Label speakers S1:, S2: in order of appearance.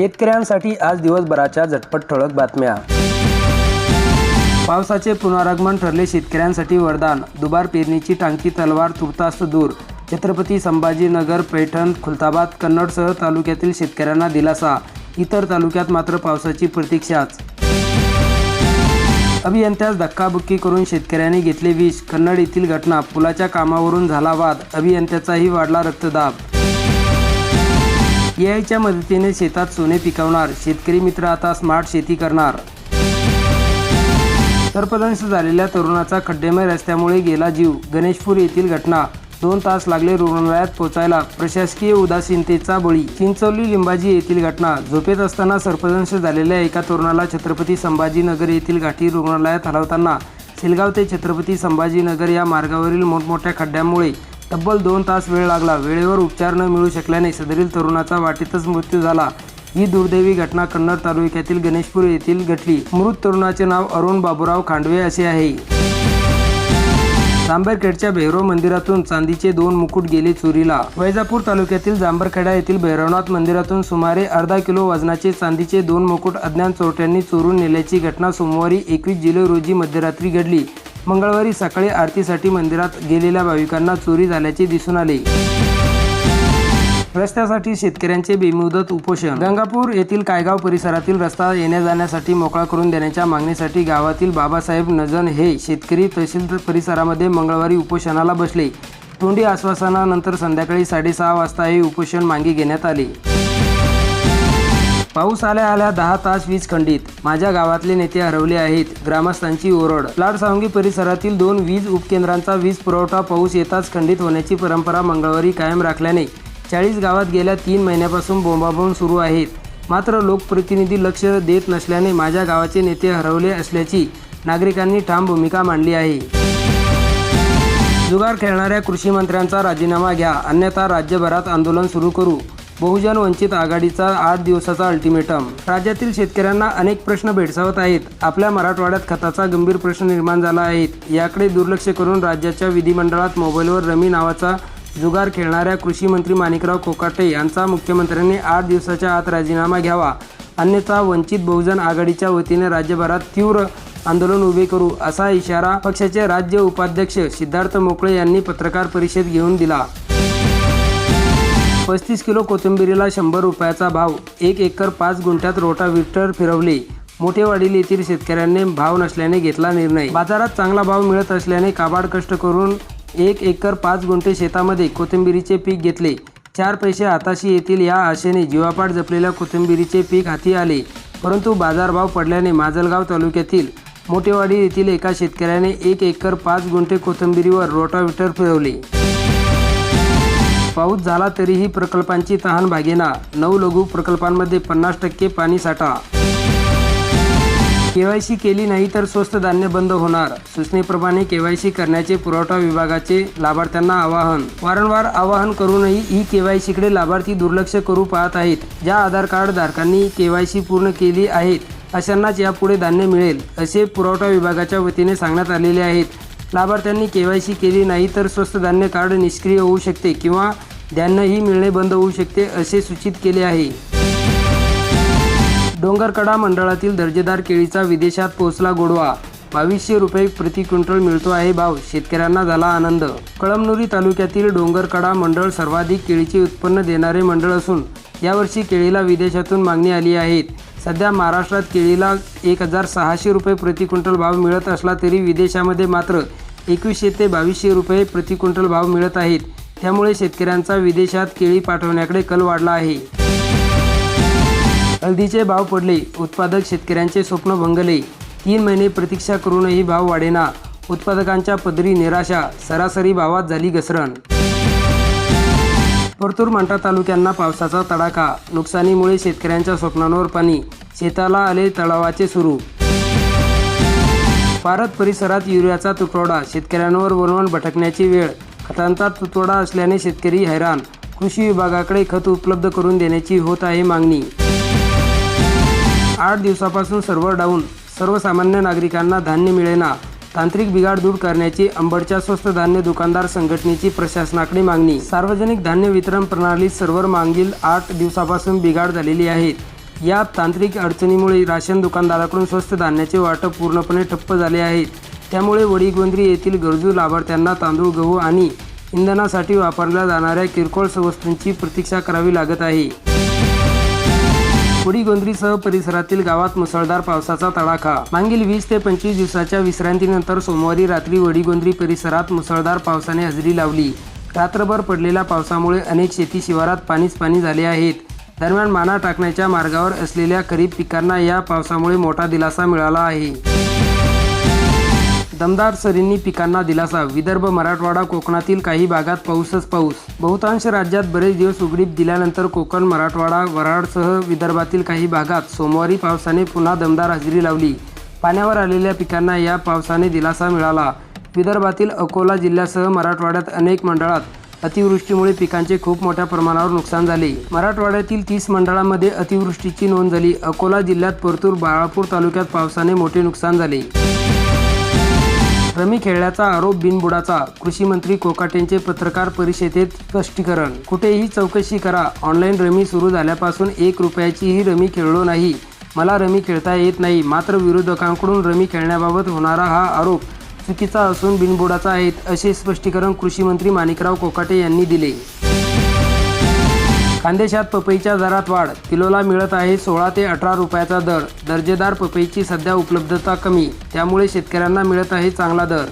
S1: शेतकऱ्यांसाठी आज दिवसभराच्या झटपट ठळक बातम्या. पावसाचे पुनरागमन ठरले शेतकऱ्यांसाठी वरदान. दुबार पेरणीची टांगती तलवार तुर्तास दूर. छत्रपती संभाजीनगर पैठण खुलताबाद कन्नडसह तालुक्यातील शेतकऱ्यांना दिलासा. इतर तालुक्यात मात्र पावसाची प्रतीक्षाच. अभियंत्यास धक्काबुक्की करून शेतकऱ्यांनी घेतले विष. कन्नड येथील घटना पुलाच्या कामावरून झाला वाद. अभियंत्याचाही वाढला रक्तदाब. एआयच्या मदतीने शेतात सोने पिकवणार. शेतकरी मित्र आता स्मार्ट शेती करणार. सर्पदंश झालेल्या तरुणाचा खड्डेमय रस्त्यामुळे गेला जीव. गणेशपूर येथील घटना. दोन तास लागले रुग्णालयात पोहोचायला. प्रशासकीय उदासीनतेचा बळी. चिंचोली लिंबाजी येथील घटना. झोपेत असताना सर्पदंश झालेल्या एका तरुणाला छत्रपती संभाजीनगर येथील घाटी रुग्णालयात हलवताना सेलगाव ते छत्रपती संभाजीनगर या मार्गावरील मोठमोठ्या खड्ड्यांमुळे तब्बल दोन तास वेळ लागला. वेळेवर उपचार न मिळू शकल्याने सदरील तरुणाचा वाटेतच मृत्यू झाला. ही दुर्दैवी घटना कन्नड तालुक्यातील गणेशपूर येथील घडली मृत तरुणाचे नाव अरुण बाबुराव खांडवे असे आहे. जांभरखेडच्या भैरव मंदिरातून चांदीचे दोन मुकुट गेले चोरीला. वैजापूर तालुक्यातील जांभरखेडा येथील भैरवनाथ मंदिरातून सुमारे अर्धा किलो वजनाचे चांदीचे दोन मुकुट अज्ञान चोरट्यांनी चोरून नेल्याची घटना सोमवारी एकवीस जुलै रोजी मध्यरात्री घडली. मंगळवारी सकाळी आरतीसाठी मंदिरात गेलेल्या भाविकांना चोरी झाल्याचे दिसून आले. रस्त्यासाठी शेतकऱ्यांचे बेमुदत उपोषण. गंगापूर येथील कायगाव परिसरातील रस्ता येण्या जाण्यासाठी मोकळा करून देण्याच्या मागणीसाठी गावातील बाबासाहेब नजन हे शेतकरी तहसील परिसरामध्ये मंगळवारी उपोषणाला बसले. तोंडी आश्वासनानंतर संध्याकाळी साडेसहा वाजता हे उपोषण मागे घेण्यात आले. पाऊस आल्या आल्या दहा तास वीज खंडित. माझ्या गावातले नेते हरवले आहेत. ग्रामस्थांची ओरड. लाडसावंगी परिसरातील दोन वीज उपकेंद्रांचा वीज पुरवठा पाऊस येताच खंडित होण्याची परंपरा मंगळवारी कायम राखल्याने चाळीस गावात गेल्या तीन महिन्यापासून बोंबाबोंब सुरू आहेत. मात्र लोकप्रतिनिधी लक्ष देत नसल्याने माझ्या गावाचे नेते हरवले असल्याची नागरिकांनी ठाम भूमिका मांडली आहे. जुगार खेळणाऱ्या कृषी मंत्र्यांचा राजीनामा घ्या. अन्यथा राज्यभरात आंदोलन सुरू करू. बहुजन वंचित आघाडीचा आठ दिवसाचा अल्टिमेटम. राज्यातील शेतकऱ्यांना अनेक प्रश्न भेडसावत आहेत. आपल्या मराठवाड्यात खताचा गंभीर प्रश्न निर्माण झाला आहे. याकडे दुर्लक्ष करून राज्याच्या विधिमंडळात मोबाईलवर रमी नावाचा जुगार खेळणाऱ्या कृषी मंत्री माणिकराव कोकाटे यांचा मुख्यमंत्र्यांनी आठ दिवसाच्या आत राजीनामा घ्यावा. अन्यथा वंचित बहुजन आघाडीच्या वतीने राज्यभरात तीव्र आंदोलन उभे करू असा इशारा पक्षाचे राज्य उपाध्यक्ष सिद्धार्थ मोकळे यांनी पत्रकार परिषद घेऊन दिला. पस्तीस किलो कोथिंबिरीला शंभर रुपयाचा भाव. एक एकर पाच गुंठ्यात रोटाव्हिटर फिरवले. मोठेवाडील येथील शेतकऱ्यांनी भाव नसल्याने घेतला निर्णय. बाजारात चांगला भाव मिळत असल्याने काबाड कष्ट करून एक एकर पाच गुंठे शेतामध्ये कोथिंबिरीचे पीक घेतले. चार पैसे हाताशी येतील या आशेने जीवापाड जपलेल्या कोथिंबिरीचे पीक हाती आले. परंतु बाजारभाव पडल्याने माजलगाव तालुक्यातील मोठेवाडी येथील एका शेतकऱ्याने एक एकर पाच गुंठे कोथिंबिरीवर रोटाव्हिटर फिरवले. पाऊस झाला तरीही प्रकल्पांची तहान भागेना. नऊ लघु प्रकल्पांमध्ये पन्नास टक्के पाणी साठा. केवायसी केली नाही तर स्वस्त धान्य बंद होणार. सूचनेप्रमाणे केवायसी करण्याचे पुरवठा विभागाचे लाभार्थ्यांना आवाहन. वारंवार आवाहन करूनही ई केवायसीकडे लाभार्थी दुर्लक्ष करू पाहत आहेत. ज्या आधार कार्ड धारकांनी केवायसी पूर्ण केली आहेत अशांनाच यापुढे धान्य मिळेल असे पुरवठा विभागाच्या वतीने सांगण्यात आलेले आहेत. लाभार्थ्यांनी केवायसी केली नाही तर स्वस्त धान्य कार्ड निष्क्रिय होऊ शकते किंवा धान्यही मिळणे बंद होऊ शकते असे सूचित केले आहे. डोंगरकडा मंडळातील दर्जेदार केळीचा विदेशात पोहोचला गोडवा. बावीसशे रुपये प्रति क्विंटल मिळतो आहे भाव. शेतकऱ्यांना झाला आनंद. कळमनुरी तालुक्यातील डोंगरकडा मंडळ सर्वाधिक केळीचे उत्पन्न देणारे मंडळ असून यावर्षी केळीला विदेशातून मागणी आली आहे. सध्या महाराष्ट्रात केळीला एक हजार सहाशे रुपये प्रति क्विंटल भाव मिळत असला तरी विदेशामध्ये मात्र एकवीसशे ते बावीसशे रुपये प्रति क्विंटल भाव मिळत आहेत. त्यामुळे शेतकऱ्यांचा विदेशात केळी पाठवण्याकडे कल वाढला आहे. हळदीचे भाव पडले. उत्पादक शेतकऱ्यांचे स्वप्न भंगले. तीन महिने प्रतीक्षा करूनही भाव वाढेना. उत्पादकांच्या पदरी निराशा सरासरी भावात झाली घसरण. परतूर मांटा तालुक्यांना पावसाचा तडाखा. नुकसानीमुळे शेतकऱ्यांच्या स्वप्नांवर पाणी. शेताला आले तळावाचे सुरू. पारत परिसरात युरियाचा तुटवडा शेतकऱ्यांवर वणवण भटकण्याची वेळ खतांचा तुटवडा असल्याने शेतकरी हैराण. कृषी विभागाकडे खत उपलब्ध करून देण्याची होत आहे मागणी. आठ दिवसापासून सर्व्हर डाऊन. सर्वसामान्य नागरिकांना धान्य मिळेना. तांत्रिक बिघाड दूर करण्याची अंबडच्या स्वस्त धान्य दुकानदार संघटनेची प्रशासनाकडे मागणी. सार्वजनिक धान्य वितरण प्रणालीत सर्व्हर मागील आठ दिवसापासून बिघाड झालेली आहेत या तांत्रिक अडचणीमुळे राशन दुकानदाराकडून स्वस्त धान्याचे वाटप पूर्णपणे ठप्प झाले आहे. त्यामुळे वडीगोंद्री येथील गरजू लाभार्थ्यांना तांदूळ गहू आणि इंधनासाठी वापरल्या जाणाऱ्या किरकोळ वस्तूंची प्रतीक्षा करावी लागत आहे. वडीगोंद्रीसह परिसरातील गावात मुसळधार पावसाचा तडाखा. मागील वीस ते पंचवीस दिवसाच्या विश्रांतीनंतर सोमवारी रात्री वडीगोंद्री परिसरात मुसळधार पावसाने हजेरी लावली. रात्रभर पडलेल्या पावसामुळे अनेक शेती शिवारात पाणीच पाणी झाले आहेत. दरम्यान माना टाकण्याच्या मार्गावर असलेल्या खरीप पिकांना या पावसामुळे मोठा दिलासा मिळाला आहे. दमदार सरींनी पिकांना दिलासा. विदर्भ मराठवाडा कोकणातील काही भागात पाऊसच पाऊस. बहुतांश राज्यात बरेच दिवस उघडीप दिल्यानंतर कोकण मराठवाडा वराडसह विदर्भातील काही भागात सोमवारी पावसाने पुन्हा दमदार हजेरी लावली. पाण्यावर आलेल्या पिकांना या पावसाने दिलासा मिळाला. विदर्भातील अकोला जिल्ह्यासह मराठवाड्यात अनेक मंडळात अतिवृष्टीमुळे पिकांचे खूप मोठ्या प्रमाणावर नुकसान झाले. मराठवाड्यातील तीस मंडळांमध्ये अतिवृष्टीची नोंद झाली. अकोला जिल्ह्यात परतूर बाळापूर तालुक्यात पावसाने मोठे नुकसान झाले. रमी खेळल्याचा आरोप बिनबुडाचा. कृषी मंत्री कोकाटेंचे पत्रकार परिषदेत स्पष्टीकरण. कुठेही चौकशी करा. ऑनलाईन रमी सुरू झाल्यापासून एक रुपयाचीही रमी खेळलो नाही. मला रमी खेळता येत नाही. मात्र विरोधकांकडून रमी खेळण्याबाबत होणारा हा आरोप चुकीचा असून बिनबुडाचा आहेत असे स्पष्टीकरण कृषी मंत्री माणिकराव कोकाटे यांनी दिले. खानदेशात पपईच्या दरात वाढ किलोला मिळत आहे सोळा ते अठरा रुपयाचा दर दर्जेदार पपईची सध्या उपलब्धता कमी त्यामुळे शेतकऱ्यांना मिळत आहे चांगला दर.